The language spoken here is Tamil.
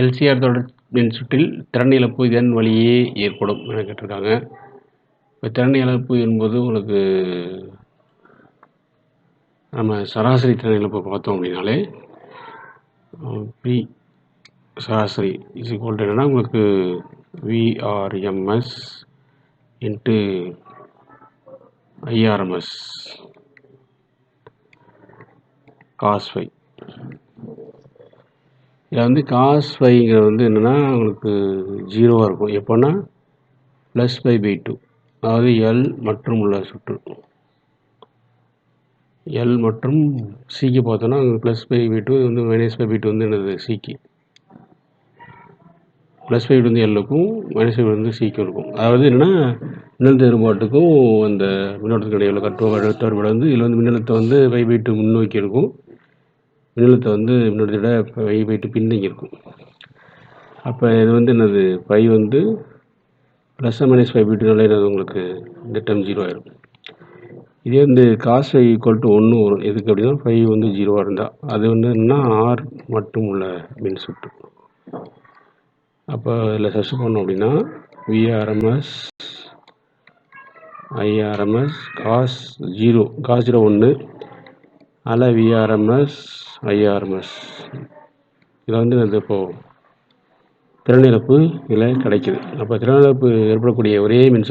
எல்சிஆர் தொடர்பின் மின்சுற்றில் திறன் இழப்பு இதன் வழியே ஏற்படும் என கேட்டிருக்காங்க. இப்போ திறன் இழப்பு என்பது உங்களுக்கு நம்ம சராசரி திறன் இழப்பு பார்த்தோம் அப்படின்னாலே பி சராசரி இஸ் ஈக்குவல் டு என்னென்னா உங்களுக்கு VRMS into IRMS cos phi இதில் வந்து காஸ் ஃபைங்கிறது வந்து என்னென்னா உங்களுக்கு ஜீரோவாக இருக்கும். எப்போன்னா ப்ளஸ் ஃபை பை டூ அதாவது எல் மற்றும் உள்ள சுற்று. எல் மற்றும் சிக்கு பார்த்தோன்னா ப்ளஸ் ஃபை பை டூ வந்து மைனஸ் ஃபை பை டூ வந்து என்னது? சிக்கு ப்ளஸ் ஃபைவ் வந்து எல்லுக்கும் மைனஸ் ஃபைவ் வந்து சிக்கும் இருக்கும். அதாவது என்னென்னா மின்னழுத்த வேறுபாட்டுக்கும் அந்த மின்னோட்டத்துக்கு இடையில கட்டுவோம் அழுத்த வேறுபாடு வந்து இதில் வந்து மின்னழுத்தம் வந்து ஃபைவ் பை டூ முன்னோக்கி இருக்கும். மின்னழுத்தம் வந்து முன்னாடி விட பை போயிட்டு பின்தங்கி இருக்கும் அப்போ இது வந்து என்னது? ஃபைவ் வந்து ப்ளஸ் மைனஸ் ஃபைவ் பை என்னது உங்களுக்கு? இந்த டேர்ம் ஜீரோ ஆயிரும். இதே வந்து காஸ் ஃபைவ் ஈக்குவல் டு ஒன்று வரும் எதுக்கு அப்படின்னா ஃபைவ் வந்து ஜீரோவாக இருந்தால் அது வந்து என்னன்னா ஆர் மட்டும் உள்ள மின் சுற்று. அப்போ இதில் சர்ச் பண்ணோம் அப்படின்னா VRMS IRMS cos zero cos zero ஒன்று அதில் விஆர்எம்எஸ் ஐஆர்எம்எஸ். இதில் வந்து இது இப்போது திறனிழப்பு இதில் கிடைக்குது. அப்போ திறனிழப்பு ஏற்படக்கூடிய ஒரே மின்சுற்று